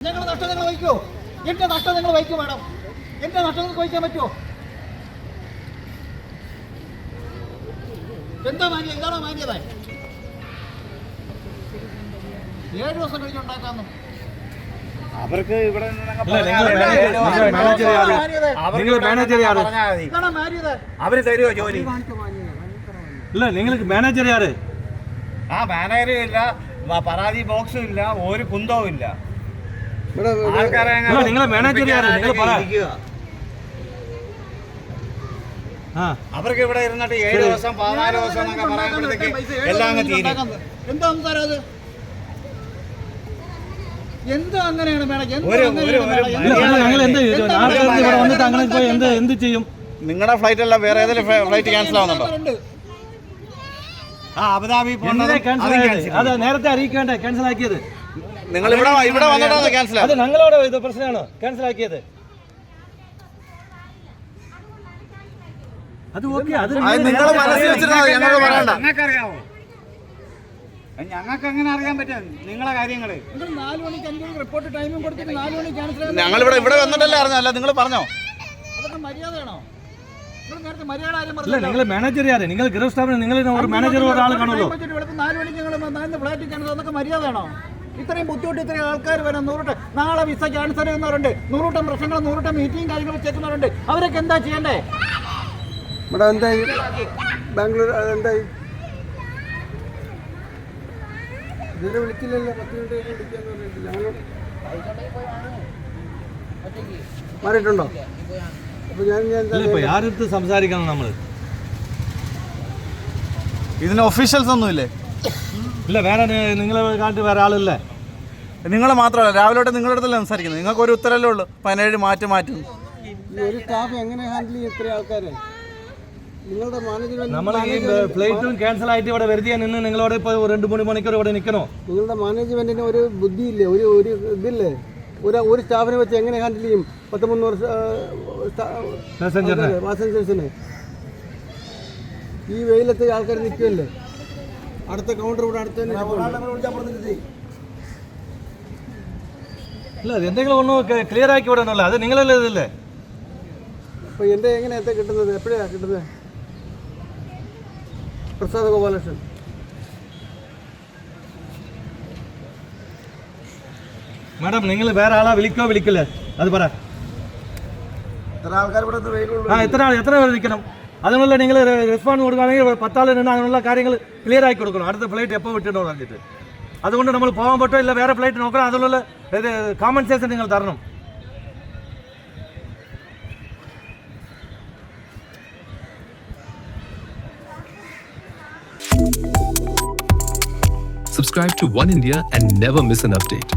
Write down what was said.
ഞങ്ങളുടെ നഷ്ടം നിങ്ങൾ വഹിക്കോ എന്റെ നഷ്ടം നിങ്ങൾ വഹിക്കും മാഡം? എന്റെ നഷ്ടം നിങ്ങൾക്ക് വഹിക്കാൻ പറ്റുമോ എന്താ മാന്യ ഇതാണോ മാന്യത? ഏഴ് ദിവസം കഴിഞ്ഞ് ഉണ്ടാക്കാമെന്നും. അവർക്ക് ഇവിടെ അവർ തരുമോ ജോലി? ഇല്ല നിങ്ങൾക്ക് മാനേജർ ആര്? ആ മാനേജറും ഇല്ല പരാതി ബോക്സും ഇല്ല ഒരു കുന്തവും ഇല്ല. നിങ്ങളെ മാനേജർ ആര്? പറ. ആ. അവർക്ക് ഇവിടെ ഇരുന്നിട്ട് ഏഴ് ദിവസം പതിനാല് ദിവസം എന്നൊക്കെ പറയുമ്പോഴത്തേക്ക് എല്ലാം അങ്ങ് തീരും. എന്താ തരാം അത്? എന്താ അങ്ങനെയാണ് മേഡം? എന്താ ചെയ്യും? നിങ്ങളുടെ ഫ്ലൈറ്റ് അല്ല വേറെ ഏതെങ്കിലും ഫ്ലൈറ്റ് ക്യാൻസൽ ആവുന്നുണ്ടോ? ആ അബുദാബി നേരത്തെ അറിയിക്കേണ്ട ക്യാൻസൽ ആക്കിയത്. നിങ്ങൾ ഇവിടെ ഇവിടെ വന്നിട്ടാണ് ക്യാൻസൽ അത് ഞങ്ങളോട് ഇത് പ്രശ്നമാണോ? ക്യാൻസൽ ആക്കിയത്? അത് ഓക്കെ അത് നിങ്ങൾ മനസ്സിൽ വെച്ചിരുന്നാൽ ഞങ്ങൾ പറയണ്ട. ഞങ്ങൾക്കറിയാവോ? ഞങ്ങൾക്ക് എങ്ങനെ അറിയാൻ പറ്റും നിങ്ങളെ കാര്യങ്ങൾ. നിങ്ങൾ 4 മണിക്ക് അഞ്ച് റിപ്പോർട്ട് ടൈമും കൊടുത്തിട്ട് നാല് മണിക്ക് ക്യാൻസൽ ഞങ്ങൾ ഇവിടെ ഇവിടെ വന്നിട്ടല്ലേ അറിഞ്ഞല്ല നിങ്ങൾ പറഞ്ഞോ? അതൊക്കെ മര്യാദയാണോ? നിങ്ങൾ നേരത്തെ മര്യാദ ആരും ഇല്ല നിങ്ങൾ മാനേജർ ആര് നിങ്ങൾ ഗൃഹസ്ഥാപനം നിങ്ങൾ ഒരു മാനേജർ ഒരാൾ കാണുമല്ലോ. നാല് മണിക്ക് നിങ്ങൾ നാല് ഫ്ലാറ്റിൽ ക്യാൻസൽ അതൊക്കെ മര്യാദയാണോ? ഇത്രയും ബുദ്ധിമുട്ട് ഇത്രയും ആൾക്കാർ വരാൻ നൂറുട്ട്. നാളെ വിസ ക്യാൻസൽ ചെയ്യുന്നവരുണ്ട്. നൂറുട്ടം പ്രശ്നങ്ങൾ നൂറുട്ടം മീറ്റിംഗ് കാര്യങ്ങൾ ചെക്കുന്നവരുണ്ട് അവരൊക്കെ എന്താ ചെയ്യണ്ടേ? ഇവിടെ എന്തായി? ബാംഗ്ലൂർ എന്തായി? ഇതുവരെ വിളിച്ചില്ലല്ലോ പത്ത് മിനിറ്റ് കഴിഞ്ഞ് വിളിക്കാന്ന് പറഞ്ഞിട്ടില്ല. ഞങ്ങൾ മാറിയിട്ടുണ്ടോ? അപ്പൊ ഞാൻ ഞാൻ സംസാരിക്കണം നമ്മൾ ഇതിന് ഒഫീഷ്യൽസ് ഒന്നുമില്ലേ? ഇല്ല വേറെ നിങ്ങളെ കാട്ടി വേറെ ആളില്ലേ? നിങ്ങൾ മാത്രമല്ല രാവിലെ തൊട്ട് നിങ്ങളുടെ അടുത്തല്ലേ സംസാരിക്കുന്നത്? നിങ്ങൾക്ക് ഒരു ഉത്തരവല്ലേ ഉള്ളൂ. പതിനേഴ് മാറ്റി മാറ്റും. ഒരു സ്റ്റാഫ് എങ്ങനെ ഹാൻഡിൽ ചെയ്യും ഇത്ര ആൾക്കാരെ? നമ്മൾ ഈ ഫ്ലൈറ്റും ക്യാൻസൽ ആയിട്ട് ഇവിടെ വെറുതെ നിന്ന് നിങ്ങളോട് ഇപ്പൊ രണ്ട് മൂന്ന് മണിക്കൂർ ഇവിടെ നിൽക്കണോ? നിങ്ങളുടെ മാനേജ്മെന്റിന് ഒരു ബുദ്ധിയില്ലേ? ഒരു ഒരു ഇതില്ലേ? ഒരു ഒരു സ്റ്റാഫിനെ വെച്ച് എങ്ങനെ ഹാൻഡിൽ ചെയ്യും? പത്ത് മുന്നൂറ് പാസഞ്ചേഴ്സിനെ ഈ വെയിലത്ത് ആൾക്കാർ നിൽക്കുമല്ലേ അടുത്ത കൗണ്ടർ ഇവിടെ അടുത്ത് തന്നെ. ഇല്ല അത് എന്തെങ്കിലും ഒന്ന് ക്ലിയർ ആക്കി വിടണമല്ലോ. അത് നിങ്ങളല്ലേ ഇതല്ലേ? അപ്പൊ എന്റെ എങ്ങനെയാ കിട്ടുന്നത്? എപ്പോഴാ കിട്ടുന്നത്? പ്രസാദ് ഗോപാലകൃഷ്ണൻ. മാഡം നിങ്ങൾ വേറെ ആളാ വിളിക്കോ വിളിക്കില്ലേ? അത് പറ. എത്ര ആൾക്കാർ ഇവിടെ ആ എത്ര ആൾ എത്ര പേര് നിൽക്കണം അതിനുള്ള നിങ്ങൾ റെസ്പോണ്ട് കൊടുക്കുകയാണെങ്കിൽ പത്താൾ നിന്ന് അതിനുള്ള കാര്യങ്ങൾ ക്ലിയർ ആക്കി കൊടുക്കണം അടുത്ത ഫ്ലൈറ്റ് എപ്പോൾ വിട്ടിട്ടോ പറഞ്ഞിട്ട് അതുകൊണ്ട് നമ്മൾ പോകാൻ പറ്റോ ഇല്ല വേറെ ഫ്ലൈറ്റ് നോക്കണം അതിനുള്ള ഇത് കോമ്പൻസേഷൻ നിങ്ങൾ തരണം Subscribe to One India and never miss an update.